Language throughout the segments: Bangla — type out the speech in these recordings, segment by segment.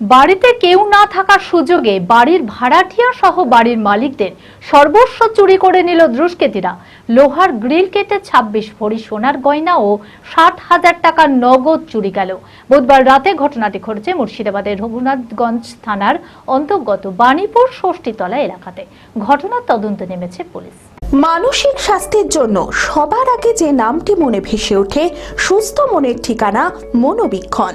বাড়িতে কেউ না থাকার সুযোগে বাড়ির ভাড়াটিয়া সহ বাড়ির মালিকদের সর্বস্ব চুরি করে নিল দুষ্কৃতীরা। লোহার গ্রিল কেটে ছাব্বিশ ভরি সোনার গয়না ও ষাট হাজার টাকার নগদ চুরি গেল। বুধবার রাতে ঘটনাটি ঘটেছে মুর্শিদাবাদের রঘুনাথগঞ্জ থানার অন্তর্গত বাণীপুর ষষ্ঠীতলা এলাকাতে। ঘটনার তদন্ত নেমেছে পুলিশ। মানসিক স্বাস্থ্যের জন্য সবার আগে যে নামটি মনে ভেসে ওঠে, সুস্থ মনের ঠিকানা মনোবীক্ষণ।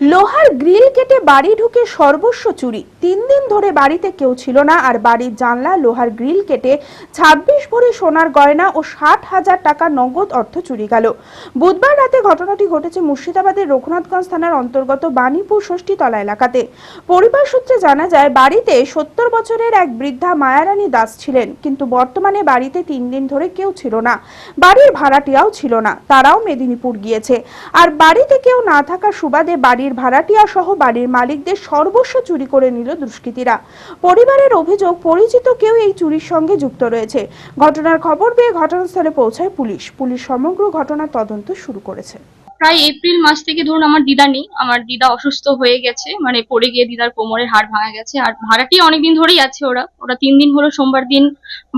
লোহার গ্রিল কেটে বাড়ি ঢুকে সর্বস্ব চুরি। তিন দিন ধরে বাড়িতে কেউ ছিল না আর বাড়ির জানলা, লোহার গ্রিল কেটে ছাব্বিশ ভরি সোনার গয়না ও ষাট হাজার টাকা নগদ অর্থ চুরি গেল। বুধবার রাতে ঘটনাটি ঘটেছে মুর্শিদাবাদের রঘুনাথগঞ্জ থানার অন্তর্গত বাণীপুর ষষ্ঠীতলা এলাকাতে। পরিবার সূত্রে জানা যায়, বাড়িতে সত্তর বছরের এক বৃদ্ধা মায়ারানী দাস ছিলেন, কিন্তু বর্তমানে বাড়িতে তিন দিন ধরে কেউ ছিল না। বাড়ির ভাড়াটিয়াও ছিল না, তারাও মেদিনীপুর গিয়েছে। আর বাড়িতে কেউ না থাকার সুবাদে বাড়ির ভাড়াটিয়া সহ বাড়ির মালিকদের সর্বস্ব চুরি করে নিল দুষ্কৃতীরা। পরিবারের অভিযোগ, পরিচিত কেউ এই চুরির সঙ্গে যুক্ত রয়েছে। ঘটনার খবর পেয়ে ঘটনাস্থলে পৌঁছায় পুলিশ। পুলিশ সমগ্র ঘটনার তদন্ত শুরু করেছে। প্রায় এপ্রিল মাস থেকে ধরুন আমার দিদা নেই। আমার দিদা অসুস্থ হয়ে গেছে মানে পড়ে গিয়ে দিদার কোমরের হাড় ভাঙা গেছে। আর ভাড়াটি অনেকদিন ধরেই আছে ওরা। ওরা তিন দিন হলো সোমবার দিন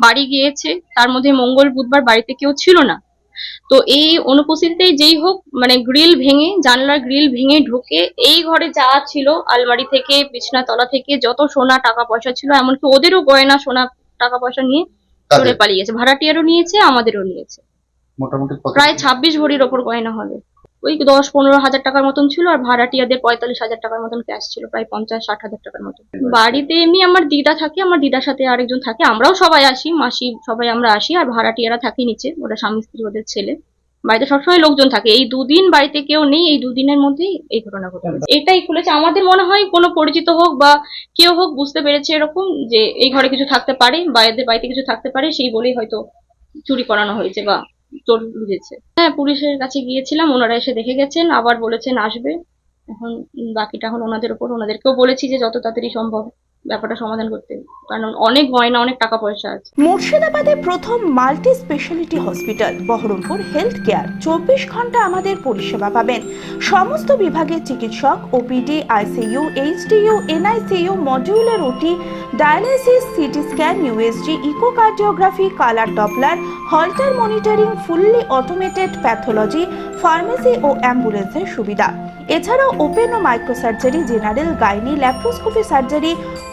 বাড়ি গিয়েছে। তার মধ্যে মঙ্গল বুধবার বাড়িতে কেউ ছিল না। তো এই অনুপস্থিতিতে যেই হোক মানে গ্রিল ভেঙে জানলার গ্রিল ভেঙে ঢুকে এই ঘরে যা ছিল আলমারি থেকে বিছনা তলা থেকে যত সোনা টাকা পয়সা ছিল এমনকি ওদেরও গয়না সোনা টাকা পয়সা নিয়ে চলে পালিয়েছে পালিয়ে গেছে। ভাড়াটিয়ারও নিয়েছে আমাদেরও নিয়েছে। মোটামুটি প্রায় ছাব্বিশ ভরির ওপর গয়না হবে। ওই দশ পনেরো হাজার টাকার মতন ছিল আর ভাড়াটিয়াদের পঁয়তাল্লিশ হাজার টাকার মতন ক্যাশ ছিল প্রায় পঞ্চাশ ষাট হাজার টাকার মতন। বাড়িতে এমনি আমার দিদা থাকে আমার দিদার সাথে আরেকজন থাকে আমরাও সবাই আসি মাসি সবাই আমরা আসি আর ভাড়াটিয়ারা থাকে নিচে ওরা স্বামী স্ত্রী ওদের ছেলে। বাড়িতে সবসময় লোকজন থাকে এই দুদিন বাড়িতে কেউ নেই এই দুদিনের মধ্যেই এই ঘটনা ঘটে। এটাই খুলেছে। আমাদের মনে হয় কোনো পরিচিত হোক বা কেউ হোক বুঝতে পেরেছে এরকম যে এই ঘরে কিছু থাকতে পারে বা এদের বাড়িতে কিছু থাকতে পারে সেই বলেই হয়তো চুরি করানো হয়েছে বা চোর বুঝেছে হ্যাঁ পুলিশের কাছে গিয়েছিলাম, ওনারা এসে দেখে গেছেন, আবার বলেছেন আসবে। এখন বাকিটা এখন ওনাদের ওপর, ওনাদেরকেও বলেছি যে যত তাড়াতাড়ি সম্ভব ব্যাপারটা সমাধান করতে। কারণ অনেক গয়না, অনেক টাকা পয়সা আছে। মুর্শিদাবাদে প্রথম multi speciality hospital, Baharampur health care চব্বিশ ঘণ্টা আমাদের পরিষেবা পাবেন। সমস্ত বিভাগের চিকিৎসক, OPD, ICU, HDU, NICU, modular, OT dialysis CT scan, USG, echocardiography, colour Doppler, Holter monitoring, fully automated pathology, pharmacy ও অ্যাম্বুলেন্সের সুবিধা। এছাড়াও ওপেন ও microsurgery, general gynae, laparoscopy surgery